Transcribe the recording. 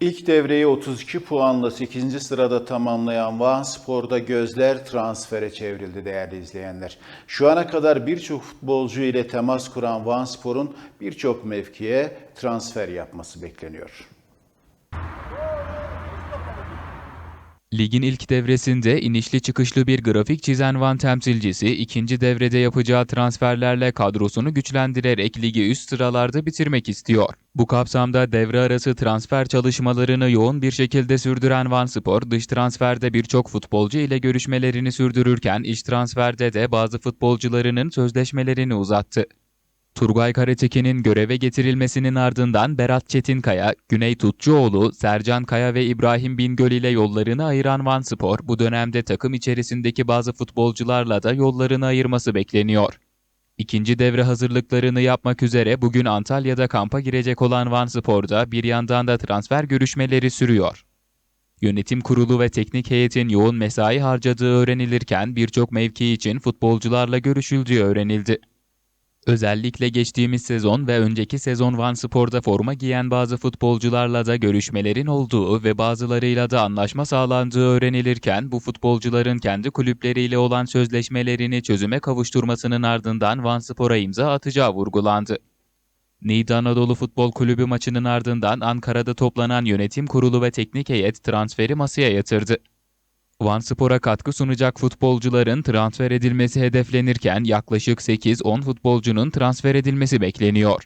İlk devreyi 32 puanla 8. sırada tamamlayan Van Spor'da gözler transfere çevrildi değerli izleyenler. Şu ana kadar birçok futbolcu ile temas kuran Van Spor'un birçok mevkiye transfer yapması bekleniyor. Ligin ilk devresinde inişli çıkışlı bir grafik çizen Van temsilcisi ikinci devrede yapacağı transferlerle kadrosunu güçlendirerek ligi üst sıralarda bitirmek istiyor. Bu kapsamda devre arası transfer çalışmalarını yoğun bir şekilde sürdüren Van Spor, dış transferde birçok futbolcu ile görüşmelerini sürdürürken iç transferde de bazı futbolcularının sözleşmelerini uzattı. Turgay Karatekin'in göreve getirilmesinin ardından Berat Çetinkaya, Güney Tutçuoğlu, Sercan Kaya ve İbrahim Bingöl ile yollarını ayıran Van Spor, bu dönemde takım içerisindeki bazı futbolcularla da yollarını ayırması bekleniyor. İkinci devre hazırlıklarını yapmak üzere bugün Antalya'da kampa girecek olan Van Spor'da bir yandan da transfer görüşmeleri sürüyor. Yönetim kurulu ve teknik heyetin yoğun mesai harcadığı öğrenilirken birçok mevki için futbolcularla görüşüldüğü öğrenildi. Özellikle geçtiğimiz sezon ve önceki sezon Van Spor'da forma giyen bazı futbolcularla da görüşmelerin olduğu ve bazılarıyla da anlaşma sağlandığı öğrenilirken bu futbolcuların kendi kulüpleriyle olan sözleşmelerini çözüme kavuşturmasının ardından Van Spor'a imza atacağı vurgulandı. Niğde Anadolu Futbol Kulübü maçının ardından Ankara'da toplanan yönetim kurulu ve teknik heyet transferi masaya yatırdı. Van Spor'a katkı sunacak futbolcuların transfer edilmesi hedeflenirken yaklaşık 8-10 futbolcunun transfer edilmesi bekleniyor.